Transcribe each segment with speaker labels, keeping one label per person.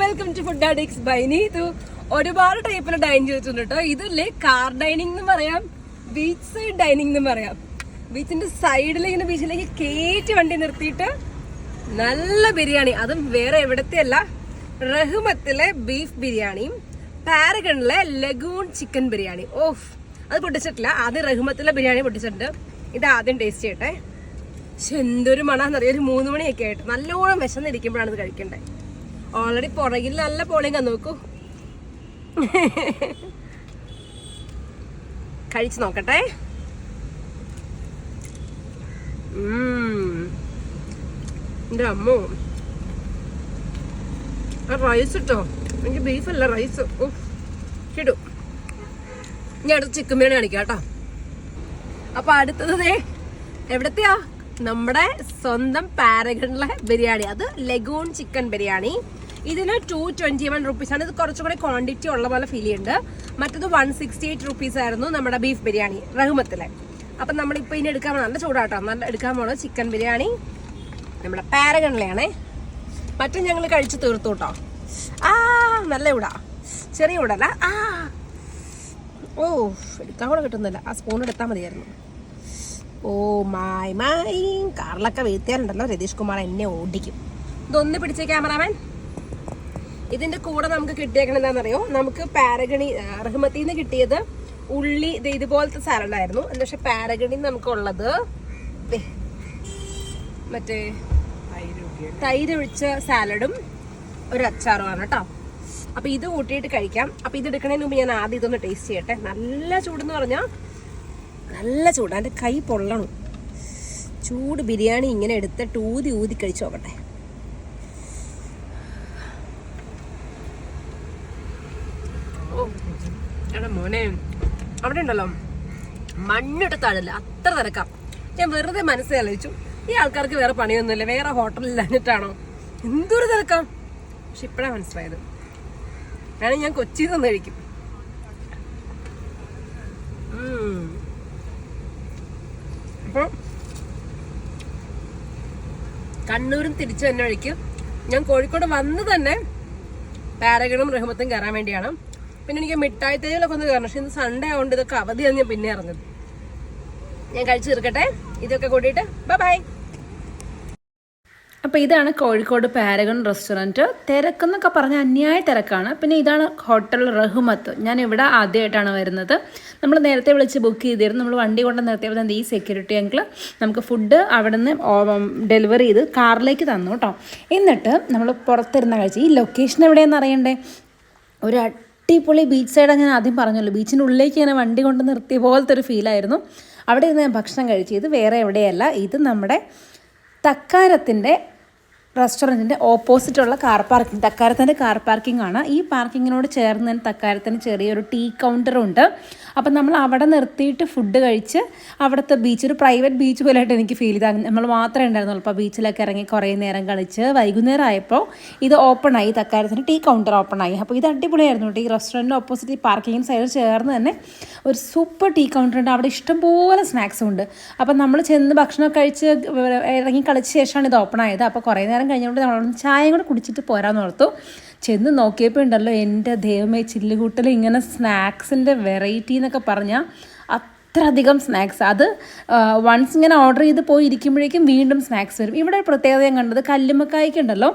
Speaker 1: Welcome to food addicts by Neethu ഒരുപാട് ടൈപ്പിൽ dine ചെയ്തിട്ടുണ്ട് കേട്ടോ ഇതില്ലേ കാർ ഡൈനിങ് എന്ന് പറയാം ബീച്ച് സൈഡ് ഡൈനിങ് എന്ന് പറയാം. ബീച്ചിന്റെ സൈഡിൽ ഇങ്ങനെ ബീച്ചിലേക്ക് കയറ്റി വണ്ടി നിർത്തിയിട്ട് നല്ല ബിരിയാണി. അതും വേറെ എവിടത്തെ അല്ല റഹ്മത്തിലെ ബീഫ് ബിരിയാണിയും പാരഗണിലെ ലഗൂൺ ചിക്കൻ ബിരിയാണി. ഓഫ് അത് പൊട്ടിച്ചിട്ടില്ല. ആദ്യം റഹ്മത്തിലെ ബിരിയാണി പൊട്ടിച്ചിട്ടുണ്ട്. ഇത് ആദ്യം ടേസ്റ്റ് ചെയ്യട്ടെ. പക്ഷെ എന്തൊരു മണമെന്നറിയാം ഒരു മൂന്ന് മണിയൊക്കെ ആയിട്ട്. നല്ലോണം വിശന്നിരിക്കുമ്പോഴാണ് ഇത് കഴിക്കണ്ടേ. ഓൾറെഡി പുറകിൽ നല്ല പോളിങ്ങാ നോക്കൂ. കഴിച്ചു നോക്കട്ടെ. ഉം. എന്റെ അമ്മോ. റൈസ് ഇട്ടോ? എനിക്ക് ബീഫല്ല റൈസ് ഇടും. ഞാൻ അടുത്ത് ചിക്കൻ ബിരിയാണി കാണിക്കാം കേട്ടോ. അപ്പൊ അടുത്തത് എവിടത്തെയാ? നമ്മുടെ സ്വന്തം പാരഗണിലെ ബിരിയാണി. അത് ലഗൂൺ ചിക്കൻ ബിരിയാണി. ഇതിന് ടു ട്വന്റി വൺ റുപ്പീസ് ആണ്. ഇത് കുറച്ചും കൂടെ ക്വാണ്ടിറ്റി ഉള്ള പോലെ ഫീൽ ചെയ്യുന്നുണ്ട്. മറ്റത് വൺ സിക്സ്റ്റി എയ്റ്റ് റുപ്പീസ് ആയിരുന്നു നമ്മുടെ ബീഫ് ബിരിയാണി റഹ്മത്തിലെ. അപ്പം നമ്മളിപ്പോൾ ഇനി എടുക്കാൻ പോകണം നല്ല ചൂടാട്ടോ. നല്ല എടുക്കാൻ പോണത് ചിക്കൻ ബിരിയാണി നമ്മുടെ പാരഗണിലെയാണേ. മറ്റും ഞങ്ങൾ കഴിച്ച് തീർത്തു കേട്ടോ ആ നല്ല ഇവിടാ ചെറിയ ഇവിടല്ല ആ. ഓ എടുക്കാൻ കൂടെ കിട്ടുന്നില്ല. ആ സ്പൂൺ എടുത്താൽ മതിയായിരുന്നു. ഓ മായ് മായി കാറിലൊക്കെ വീഴ്ത്തിയാലുണ്ടല്ലോ രതീഷ് കുമാർ എന്നെ ഓടിക്കും. ഇതൊന്ന് പിടിച്ച ക്യാമറാമാൻ. ഇതിന്റെ കൂടെ നമുക്ക് കിട്ടിയേക്കണ എന്താണെന്നറിയോ നമുക്ക് പാരഗണി റഹ്മത്തിൽ നിന്ന് കിട്ടിയത് ഉള്ളി ഇത് ഇതുപോലത്തെ സാലഡായിരുന്നു എന്താ പക്ഷെ പാരഗണി നമുക്കുള്ളത് മറ്റേ തൈര് ഒഴിച്ച സാലഡും ഒരു അച്ചാറുമാണ് കേട്ടോ. അപ്പൊ ഇത് കൂട്ടിയിട്ട് കഴിക്കാം. അപ്പൊ ഇത് എടുക്കണതിന് മുമ്പ് ഞാൻ ആദ്യം ഇതൊന്ന് ടേസ്റ്റ് ചെയ്യട്ടെ. നല്ല ചൂടെന്ന് പറഞ്ഞാൽ നല്ല ചൂട്. എന്റെ കൈ പൊള്ളണം. ചൂട് ബിരിയാണി ഇങ്ങനെ എടുത്തിട്ട് ഊതി ഊതി കഴിച്ചു നോക്കട്ടെ. മോനെ അവിടെ ഉണ്ടല്ലോ. മണ്ണിട്ട് താഴല്ല അത്ര തിരക്കാം. ഞാൻ വെറുതെ മനസ്സിൽ ആലോചിച്ചു. ഈ ആൾക്കാർക്ക് വേറെ പണിയൊന്നുമില്ല. വേറെ ഹോട്ടലിൽ അഞ്ഞിട്ടാണോ എന്തൊരു തിരക്കാം. പക്ഷെ ഇപ്പഴാ മനസ്സിലായത്. വേണമെങ്കിൽ ഞാൻ കൊച്ചിയിൽ നിന്ന് കഴിക്കും. അപ്പോൾ കണ്ണൂരും തിരിച്ചു തന്നെ വഴിക്ക് ഞാൻ കോഴിക്കോട് വന്ന് തന്നെ പാരഗണും റഹ്മത്തും കയറാൻ വേണ്ടിയാണ്. പിന്നെ എനിക്ക് മിഠായി തേയിലൊക്കെ ഒന്ന് കയറണം. പക്ഷെ ഇന്ന് സൺഡേ ആയതുകൊണ്ട് ഇതൊക്കെ അവധിയാണ് ഞാൻ പിന്നെ ഇറങ്ങുന്നത്. ഞാൻ കഴിച്ചു തീർക്കട്ടെ? ഇതൊക്കെ കൂട്ടിയിട്ട് ബൈ ബൈ
Speaker 2: അപ്പോൾ ഇതാണ് കോഴിക്കോട് പാരഗൺ റെസ്റ്റോറന്റ് തിരക്കെന്നൊക്കെ പറഞ്ഞാൽ അന്യായ തിരക്കാണ്. പിന്നെ ഇതാണ് ഹോട്ടൽ റഹ്മത്ത്. ഞാൻ ഇവിടെ ആദ്യമായിട്ടാണ് വരുന്നത്. നമ്മൾ നേരത്തെ വിളിച്ച് ബുക്ക് ചെയ്തിരുന്നു. നമ്മൾ വണ്ടി കൊണ്ട് നിർത്തിയപ്പോൾ തന്നെ ഈ സെക്യൂരിറ്റി അങ്കിൾ നമുക്ക് ഫുഡ് അവിടെ നിന്ന് ഡെലിവറി ചെയ്ത് കാറിലേക്ക് തന്നു കേട്ടോ എന്നിട്ട് നമ്മൾ പുറത്തിരുന്ന കഴിച്ച് ഈ ലൊക്കേഷൻ എവിടെയെന്ന് അറിയണ്ടേ? ഒരു അടിപൊളി ബീച്ച് സൈഡ് ഞാൻ ആദ്യം പറഞ്ഞല്ലോ. ബീച്ചിന്റെ ഉള്ളിലേക്ക് ഇങ്ങനെ വണ്ടി കൊണ്ട് നിർത്തിയ പോലത്തെ ഒരു ഫീലായിരുന്നു അവിടെ ഇരുന്ന് ഞാൻ ഭക്ഷണം കഴിച്ചു ഇത് വേറെ എവിടെയല്ല. ഇത് നമ്മുടെ തക്കാരത്തിന്റെ റെസ്റ്റോറന്റിന്റെ ഓപ്പോസിറ്റുള്ള കാർ പാർക്കിംഗ് തക്കാരത്തിന്റെ കാർ പാർക്കിംഗ് ആണ്. ഈ പാർക്കിങ്ങിനോട് ചേർന്ന് തന്നെ തക്കാരത്തിന് ചെറിയൊരു ടീ കൗണ്ടറുണ്ട് അപ്പം നമ്മൾ അവിടെ നിർത്തിയിട്ട് ഫുഡ് കഴിച്ച് അവിടുത്തെ ബീച്ച് ഒരു പ്രൈവറ്റ് ബീച്ച് പോലെയായിട്ട് എനിക്ക് ഫീൽ ചെയ്താൽ നമ്മൾ മാത്രമേ ഉണ്ടായിരുന്നുള്ളൂ. അപ്പോൾ ബീച്ചിലൊക്കെ ഇറങ്ങി കുറേ നേരം കളിച്ച് വൈകുന്നേരം ആയപ്പോൾ ഇത് ഓപ്പൺ ആയി തക്കാരത്തിന് ടീ കൗണ്ടർ ഓപ്പൺ ആയി. അപ്പോൾ ഇത് അടിപൊളിയായിരുന്നു കേട്ടോ. ഈ റെസ്റ്റോറന്റിന്റെ ഓപ്പോസിറ്റ് ഈ പാർക്കിംഗ് സൈഡിൽ ചേർന്ന് തന്നെ ഒരു സൂപ്പർ ടീ കൗണ്ടർ ഉണ്ട്. അവിടെ ഇഷ്ടംപോലെ സ്നാക്സും ഉണ്ട്. അപ്പം നമ്മൾ ചെന്ന് ഭക്ഷണം കഴിച്ച് ഇറങ്ങി കളിച്ച ശേഷമാണ് ഇത് ഓപ്പൺ ആയത്. അപ്പോൾ കുറേ നേരം കഴിഞ്ഞുകൊണ്ട് നമ്മൾ ചായയും കൂടെ കുടിച്ചിട്ട് പോരാന്ന് ഓർത്തു. ചെന്ന് നോക്കിയപ്പോൾ ഉണ്ടല്ലോ എന്റെ ദൈവമേ ചില്ലുകൂട്ടൽ ഇങ്ങനെ സ്നാക്സിന്റെ വെറൈറ്റി എന്നൊക്കെ പറഞ്ഞാൽ അത്ര അധികം സ്നാക്സ്. അത് വൺസ് ഇങ്ങനെ ഓർഡർ ചെയ്ത് പോയി ഇരിക്കുമ്പോഴേക്കും വീണ്ടും സ്നാക്സ് വരും. ഇവിടെ പ്രത്യേകത ഞാൻ കണ്ടത് കല്ലുമ്മക്കായ്ക്ക് ഉണ്ടല്ലോ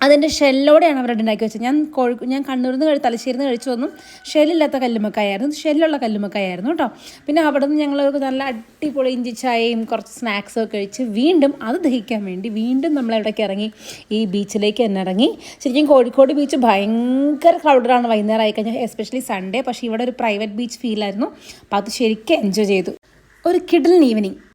Speaker 2: അതിന്റെ ഷെല്ലോടെയാണ് അവർ ഉണ്ടാക്കി വെച്ചത്. ഞാൻ കോഴി ഞാൻ കണ്ണൂരിൽ നിന്ന് തലശ്ശേരിന്ന് കഴിച്ചു വന്നു. ഷെല്ലില്ലാത്ത കല്ലുമ്മക്കായായിരുന്നു. ഷെല്ലുള്ള കല്ലുമ്മക്കായായിരുന്നു കേട്ടോ. പിന്നെ അവിടെ നിന്ന് ഞങ്ങൾ നല്ല അടിപൊളി ഇഞ്ചി ചായയും കുറച്ച് സ്നാക്സും ഒക്കെ കഴിച്ച് വീണ്ടും അത് ദഹിക്കാൻ വേണ്ടി വീണ്ടും നമ്മൾ എവിടേക്ക് ഇറങ്ങി. ഈ ബീച്ചിലേക്ക് തന്നെ ഇറങ്ങി. ശരിക്കും കോഴിക്കോട് ബീച്ച് ഭയങ്കര ക്രൗഡഡാണ് വൈകുന്നേരം ആയി കഴിഞ്ഞാൽ എസ്പെഷ്യലി സൺഡേ പക്ഷേ ഇവിടെ ഒരു പ്രൈവറ്റ് ബീച്ച് ഫീലായിരുന്നു അപ്പോൾ അത് ശരിക്കും എൻജോയ് ചെയ്തു. ഒരു കിഡിൽ ഈവനിങ്